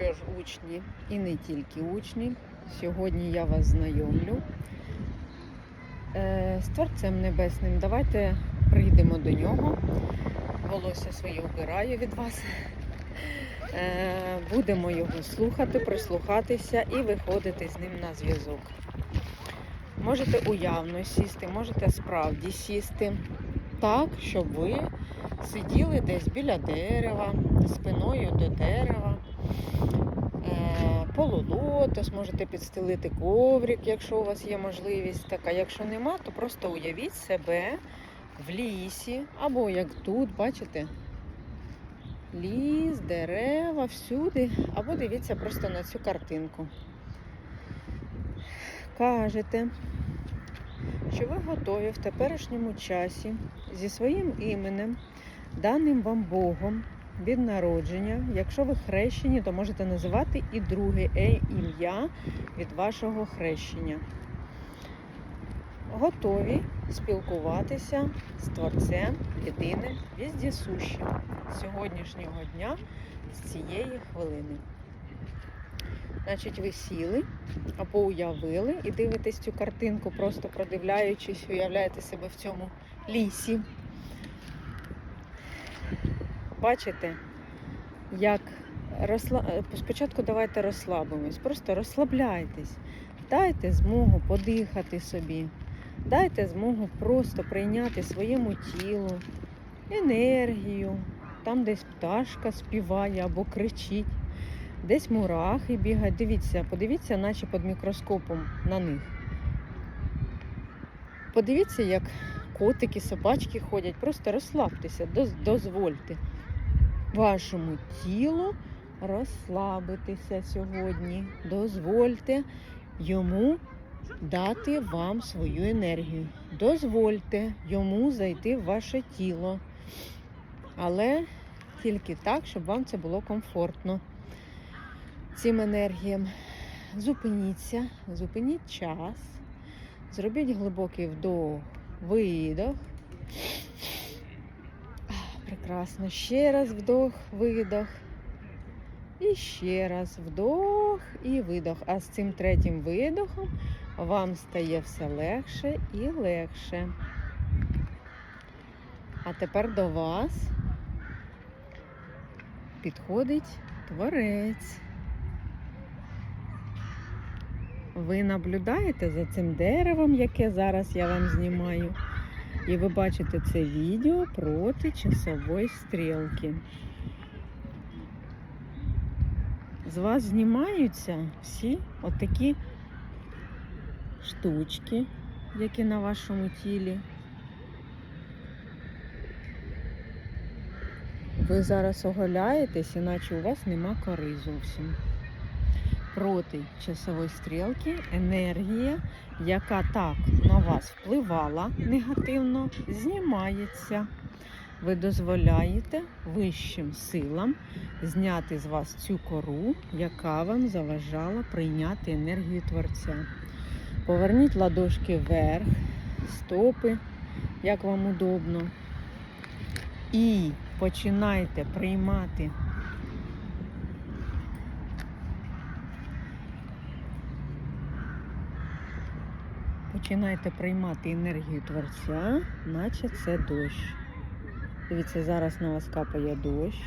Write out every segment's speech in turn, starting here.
Що ж, учні і не тільки учні. Сьогодні я вас знайомлю е, з Творцем Небесним. Давайте прийдемо до нього. Волосся своє вбираю від вас. Е, Будемо його слухати, прислухатися і виходити з ним на зв'язок. Можете уявно сісти, можете справді сісти так, щоб ви сиділи десь біля дерева, спиною до дерева. Е, Полулотос, можете підстелити коврик, якщо у вас є можливість така. Якщо нема, то просто уявіть себе в лісі, або як тут, бачите? Ліс, дерева, всюди. Або дивіться просто на цю картинку. Кажете, що ви готові в теперішньому часі зі своїм іменем, даним вам Богом, від народження. Якщо ви хрещені, то можете називати і друге е ім'я від вашого хрещення. Готові спілкуватися з Творцем єдиним віздісущим сьогоднішнього дня, з цієї хвилини. Значить, ви сіли або уявили і дивитесь цю картинку, просто продивляючись, уявляєте себе в цьому лісі. Бачите, як розсла... е, спочатку давайте розслабимось, просто розслабляйтесь, дайте змогу подихати собі, дайте змогу просто прийняти своєму тілу енергію, там десь пташка співає або кричить, десь мурахи бігають. Дивіться, подивіться, наче під мікроскопом на них. Подивіться, як котики, собачки ходять, просто розслабтеся, дозвольте вашому тілу розслабитися сьогодні. Дозвольте йому дати вам свою енергію. Дозвольте йому зайти в ваше тіло. Але тільки так, щоб вам це було комфортно. Цим енергіям зупиніться, зупиніть час, зробіть глибокий вдох, видох. Прекрасно. Ще раз вдох, видох. І ще раз вдох і видох. А з цим третім видохом вам стає все легше і легше. А тепер до вас підходить творець. Ви наблюдаєте за цим деревом, яке зараз я вам знімаю. І ви бачите це відео проти часової стрілки. З вас знімаються всі отакі штучки, які на вашому тілі. Ви зараз оголяєтесь, іначе у вас нема кори зовсім. Проти часової стрілки енергія, яка так на вас впливала негативно, знімається. Ви дозволяєте вищим силам зняти з вас цю кору, яка вам заважала прийняти енергію Творця. Поверніть ладошки вверх, стопи, як вам удобно. І починайте приймати Починайте приймати енергію Творця, наче це дощ. Дивіться, зараз на вас капає дощ,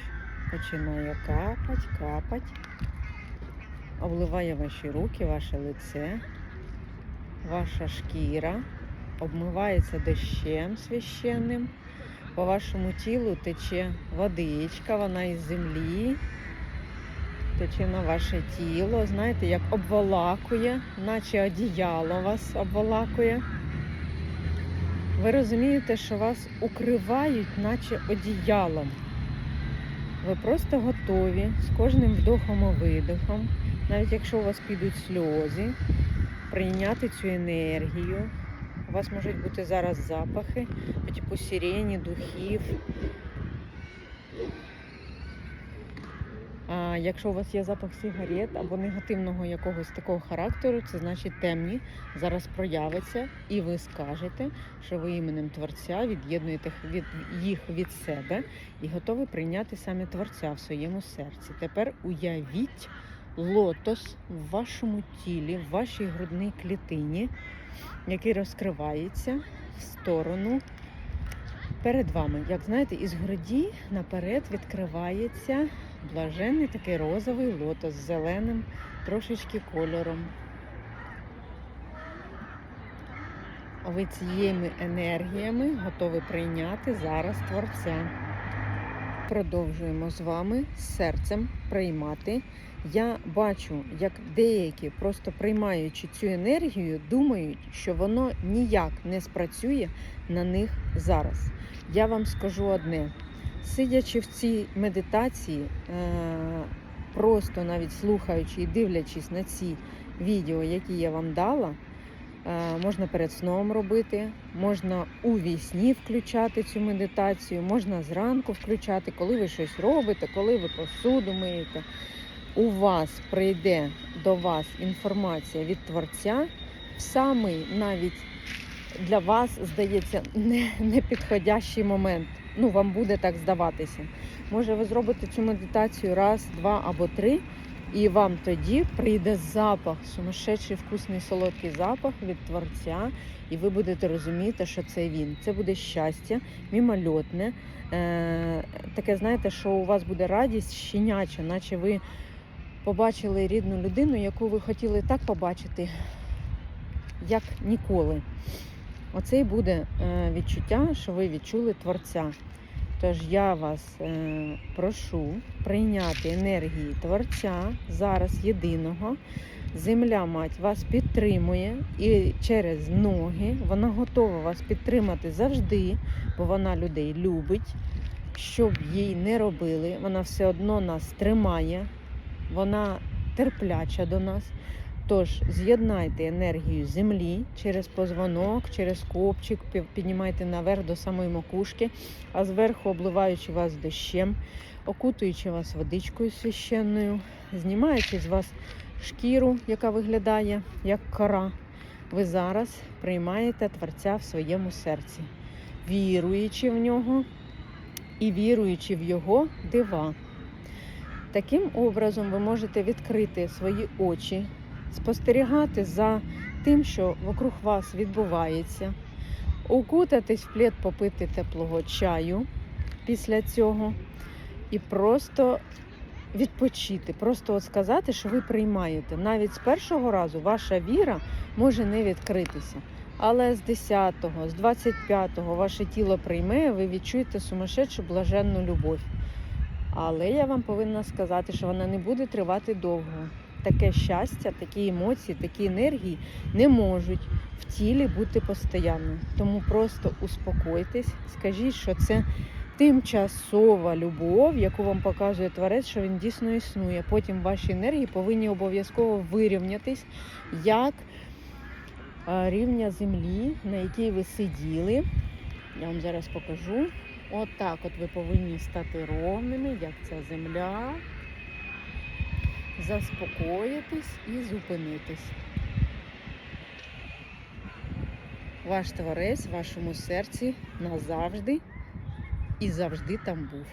починає капать, капать, обливає ваші руки, ваше лице, ваша шкіра, обмивається дощем священним. По вашому тілу тече водичка, вона із землі, тече на ваше тіло, знаєте, як обволакує, наче одіяло вас обволакує. Ви розумієте, що вас укривають, наче одіялом. Ви просто готові з кожним вдохом і видохом, навіть якщо у вас підуть сльози, прийняти цю енергію. У вас можуть бути зараз запахи, по типу сирені, духів. Якщо у вас є запах сигарет або негативного якогось такого характеру, це значить темні зараз проявиться, і ви скажете, що ви іменем Творця від'єднуєте від їх від себе і готові прийняти саме Творця в своєму серці. Тепер уявіть лотос в вашому тілі, в вашій грудній клітині, який розкривається в сторону перед вами. Як знаєте, із груді наперед відкривається блаженний такий розовий лотос з зеленим трошечки кольором. Ви цією енергіями готові прийняти зараз Творця. Продовжуємо з вами серцем приймати. Я бачу, як деякі, просто приймаючи цю енергію, думають, що воно ніяк не спрацює на них зараз. Я вам скажу одне: сидячи в цій медитації, е, просто навіть слухаючи і дивлячись на ці відео, які я вам дала. Е, Можна перед сном робити, можна у вісні включати цю медитацію, можна зранку включати, коли ви щось робите, коли ви посуду миєте. У вас прийде до вас інформація від Творця в самий навіть для вас, здається, не, непідходящий момент. Ну, вам буде так здаватися. Може, ви зробите цю медитацію раз, два або три, і вам тоді прийде запах, сумасшедший вкусний солодкий запах від Творця, і ви будете розуміти, що це він. Це буде щастя, мімольотне. Е, таке, знаєте, що у вас буде радість щеняча, наче ви побачили рідну людину, яку ви хотіли так побачити, як ніколи. Оце і буде е, відчуття, що ви відчули Творця. Тож я вас е, прошу прийняти енергії Творця зараз єдиного. Земля мать вас підтримує і через ноги вона готова вас підтримати завжди, бо вона людей любить, щоб їй не робили. Вона все одно нас тримає, вона терпляча до нас. Тож з'єднайте енергію землі через позвонок, через копчик, піднімайте наверх до самої макушки, а зверху обливаючи вас дощем, окутуючи вас водичкою священною, знімаючи з вас шкіру, яка виглядає як кора, ви зараз приймаєте Творця в своєму серці, віруючи в нього і віруючи в його дива. Таким образом ви можете відкрити свої очі, спостерігати за тим, що вокруг вас відбувається, укутатись в плед, попити теплого чаю після цього і просто відпочити, просто от сказати, що ви приймаєте. Навіть з першого разу ваша віра може не відкритися. Але з 10-го, з 25-го ваше тіло прийме, ви відчуєте сумасшедшу блаженну любов. Але я вам повинна сказати, що вона не буде тривати довго. Таке щастя, такі емоції, такі енергії не можуть в тілі бути постійно. Тому просто успокойтесь, скажіть, що це тимчасова любов, яку вам показує творець, що він дійсно існує. Потім ваші енергії повинні обов'язково вирівнятись як е, рівня землі, на якій ви сиділи. Я вам зараз покажу. От так от ви повинні стати ровними, як ця земля. Заспокоїтись і зупинитись. Ваш творець в вашому серці назавжди і завжди там був.